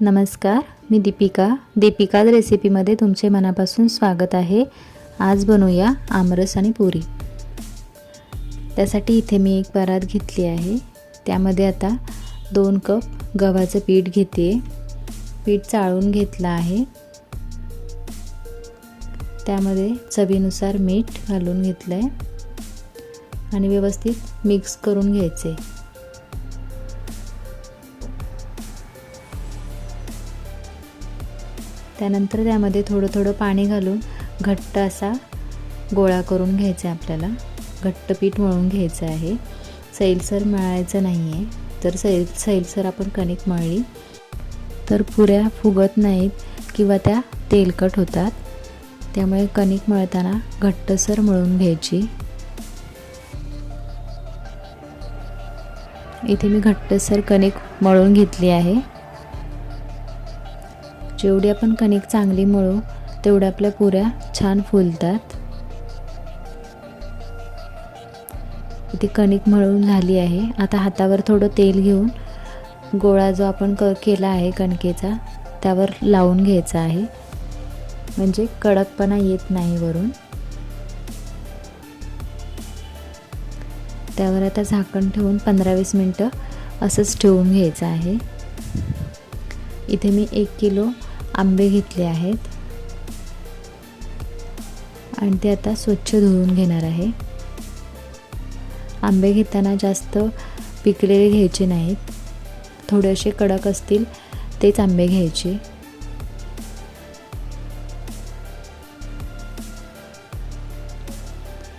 नमस्कार मी दीपिका. दीपिका रेसिपीमध्ये तुमचे मनापासून स्वागत आहे. आज बनवूया आमरस आणि पुरी. त्यासाठी इथे मी एक परात घेतली आहे. त्यामध्ये आता दोन कप गव्हाचं पीठ घेते पीठ चाळून घेतलं आहे. त्यामध्ये चवीनुसार मीठ घालून घेतलं आहे आणि व्यवस्थित मिक्स करून घ्यायचे त्यानंतर त्यामध्ये थोडं थोडं पाणी घालून घट्ट असा गोळा करून घ्यायचा आहे आपल्याला. घट्ट पीठ मळून घ्यायचं आहे. सैलसर मळायचं नाही आहे तर सैल सैलसर आपण कणिक मळली. तर पुऱ्या फुगत नाहीत किंवा त्या तेलकट होतात. त्यामुळे कणिक मळताना घट्टसर मळून घ्यायची. इथे मी घट्टसर कणिक मळून घेतली आहे. जेवढी आपण कणिक चांगली मळू तेवढ्या आपल्या पुऱ्या छान फुलतात. इथे कणिक मळून झाली आहे. आता हातावर थोडं तेल घेऊन गोळा जो आपण क केला आहे कणकेचा त्यावर लावून घ्यायचा आहे. म्हणजे कडकपणा येत नाही वरून. त्यावर आता झाकण ठेवून पंधरा वीस मिनटं असंच ठेवून घ्यायचं आहे. इथे मी एक किलो आंबे घेतले आहेत. आणि ते आता स्वच्छ धुवून घेणार आहे. आंबे घेताना जास्त पिकलेले घ्यायचे नाहीत. थोडेसे कडक असतील तेच आंबे घ्यायचे.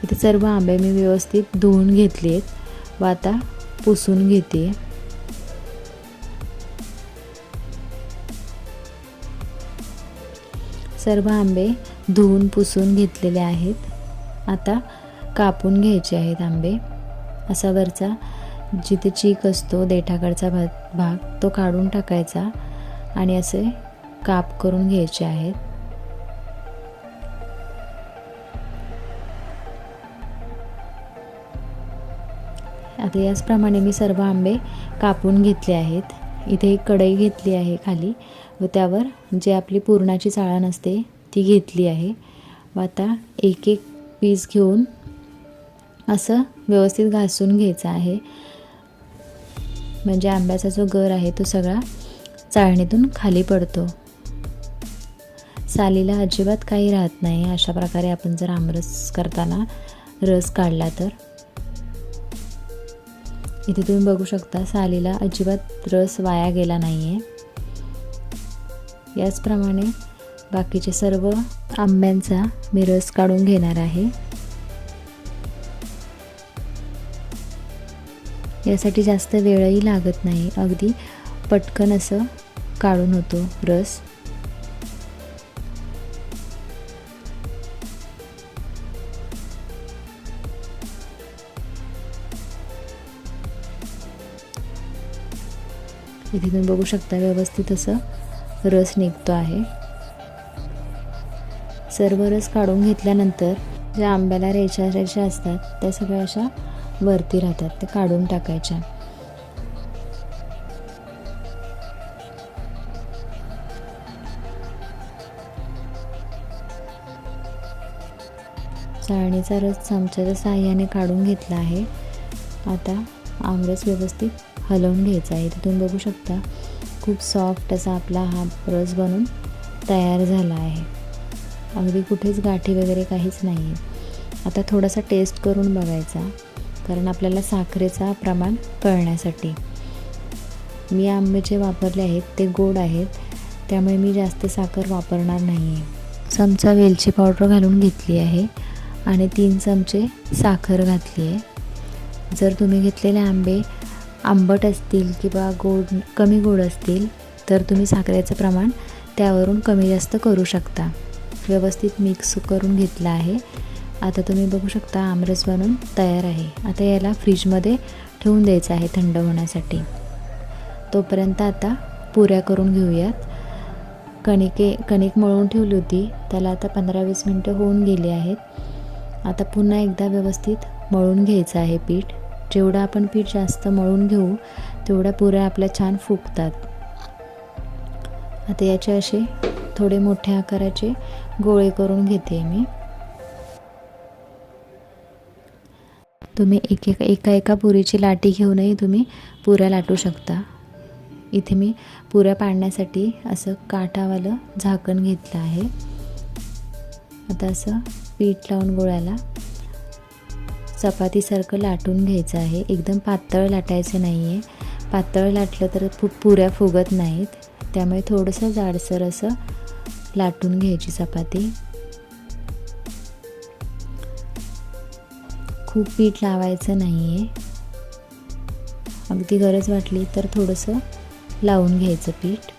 इथे सर्व आंबे मी व्यवस्थित धुवून घेतले आहेत व आता पुसून घेते. सर्व आंबे धुवून पुसून घेतलेले आहेत. आता कापून घ्यायचे आहेत आंबे. असा वरचा जिथे चीक असतो देठाकडचा भाग भाग तो काढून टाकायचा आणि असे काप करून घ्यायचे आहेत. आता याचप्रमाणे मी सर्व आंबे कापून घेतले आहेत. इथे एक कढई घेतली आहे खाली व त्यावर जे आपली पुरणाची चाळण असते ती घेतली आहे. व आता एक एक पीस घेऊन असं व्यवस्थित घासून घ्यायचं आहे. म्हणजे आंब्याचा जो गर आहे तो सगळा चाळणीतून खाली पडतो. सालीला अजिबात काही राहत नाही. अशा प्रकारे आपण जर आमरस करताना रस काढला तर. इथे तुम्ही बघू शकता सालीला अजिबात रस वाया गेला नाही आहे याचप्रमाणे बाकीचे सर्व आंब्यांचा मी रस काढून घेणार आहे. यासाठी जास्त वेळही लागत नाही. अगदी पटकन असं काढून होतो रस. इथे तुम्ही बघू शकता व्यवस्थित असं रस निघतो आहे. सर्व रस काढून घेतल्यानंतर ज्या आंब्याला रेषा रेषा असतात त्या सगळ्या अशा वरती राहतात त्या काढून टाकायच्या. चाळणीचा रस चमच्याच्या साह्याने काढून घेतला आहे. आता आमरस व्यवस्थित हलवून घ्यायचा आहे. इथे तुम्ही बघू शकता खूप सॉफ्ट असा आपला हा रस बनून तयार झाला आहे. अगदी कुठेच गाठी वगैरे काहीच नाही आहे आता थोडासा टेस्ट करून बघायचा कारण आपल्याला साखरेचा प्रमाण कळण्यासाठी. मी आंबे जे वापरले आहेत ते गोड आहेत त्यामुळे मी जास्त साखर वापरणार नाही आहे चमचा वेलची पावडर घालून घेतली आहे आणि तीन चमचे साखर घातली आहे जर तुम्ही घेतलेले आंबे आंबट असतील किंवा गोड कमी गोड असतील तर तुम्ही साखरेचं प्रमाण त्यावरून कमी जास्त करू शकता. व्यवस्थित मिक्स करून घेतलं आहे. आता तुम्ही बघू शकता आमरस बनून तयार आहे. आता याला फ्रीजमध्ये ठेवून द्यायचं आहे थंड होण्यासाठी. तोपर्यंत आता पुऱ्या करून घेऊयात. कणिके कणिक मळून ठेवली होती. त्याला आता पंधरा वीस मिनटं होऊन गेली आहेत. आता पुन्हा एकदा व्यवस्थित मळून घ्यायचं आहे पीठ. जेवढं आपण पीठ जास्त मळून घेऊ तेवढ्या पुऱ्या आपल्या छान फुगतात. आता याचे असे थोडे मोठ्या आकाराचे गोळे करून घेते मी. तुम्ही एक एक एका एका पुरीची लाटी घेऊनही तुम्ही पुऱ्या लाटू शकता. इथे मी पुऱ्या पाडण्यासाठी असं काठावालं झाकण घेतलं आहे. आता असं पीठ लावून गोळ्याला चपातीसारखं लाटून घ्यायचं आहे. एकदम पातळ लाटायचं नाही आहे पातळ लाटलं तर फु पुऱ्या फुगत नाहीत. त्यामुळे थोडंसं जाडसर असं लाटून घ्यायची चपाती. खूप पीठ लावायचं नाही आहे अगदी गरज वाटली तर थोडंसं लावून घ्यायचं पीठ.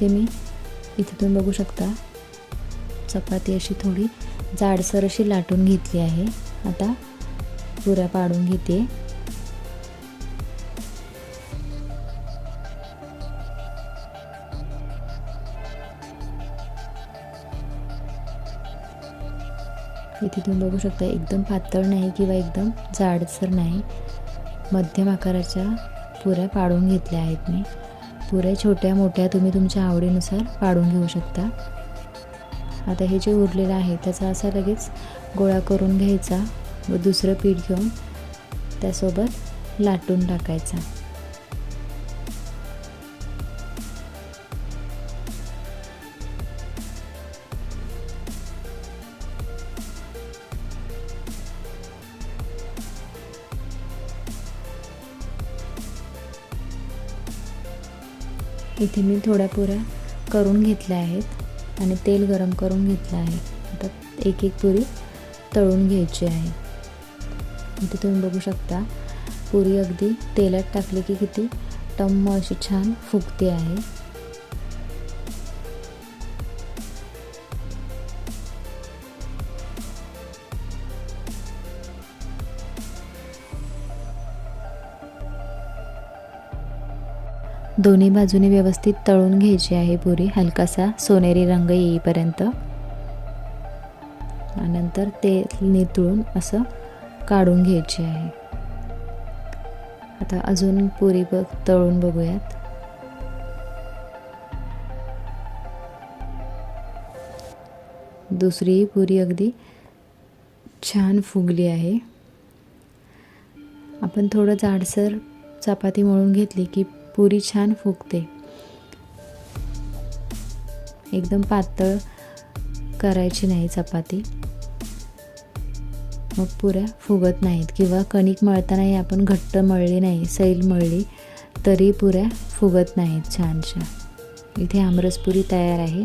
इथे मी इथे तुम्ही बघू शकता. चपाती अशी थोडी जाडसर अशी लाटून घेतली आहे. आता पुऱ्या पाडून घेते. इथे तुम्ही बघू शकता एकदम पातळ नाही किंवा एकदम जाडसर नाही. मध्यम आकाराच्या पुऱ्या पाडून घेतल्या आहेत मी. पुऱ्या छोट्या मोठ्या तुम्ही तुमच्या आवडीनुसार पाडून घेऊ शकता. आता हे जे उरलेलं आहे त्याचा असा लगेच गोळा करून घ्यायचा व दुसरं पीठ घेऊन त्यासोबत लाटून टाकायचा. इथे मी थोड्या पुऱ्या करून घेतल्या आहेत आणि तेल गरम करून घेतलं आहे. आता एक एक पुरी तळून घ्यायची आहे. इथे तुम्ही बघू शकता पुरी अगदी तेलात टाकली की किती टम्म अशी छान फुगते आहे. दोन्ही बाजूने व्यवस्थित तळून घ्यायची आहे पुरी. हलकासा सोनेरी रंग येईपर्यंत. नंतर ते नितळून असं काढून घ्यायची आहे. आता अजून पुरी बघ तळून बघूयात. दुसरीही पुरी अगदी छान फुगली आहे. आपण थोडं जाडसर चपाती मळून घेतली की पुरी छान फुगते. एकदम पातळ करायची नाही चपाती. मग पुऱ्या फुगत नाहीत किंवा कणिक मळतानाही आपण घट्ट मळली नाही सैल मळली तरी पुऱ्या फुगत नाहीत छानशा. इथे आमरसपुरी तयार आहे.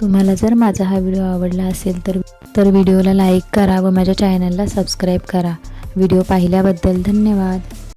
तुम्हाला जर माझा हा व्हिडिओ आवडला असेल तर तर व्हिडिओला लाईक करा व माझ्या चॅनलला सबस्क्राईब करा. व्हिडिओ पाहिल्याबद्दल धन्यवाद.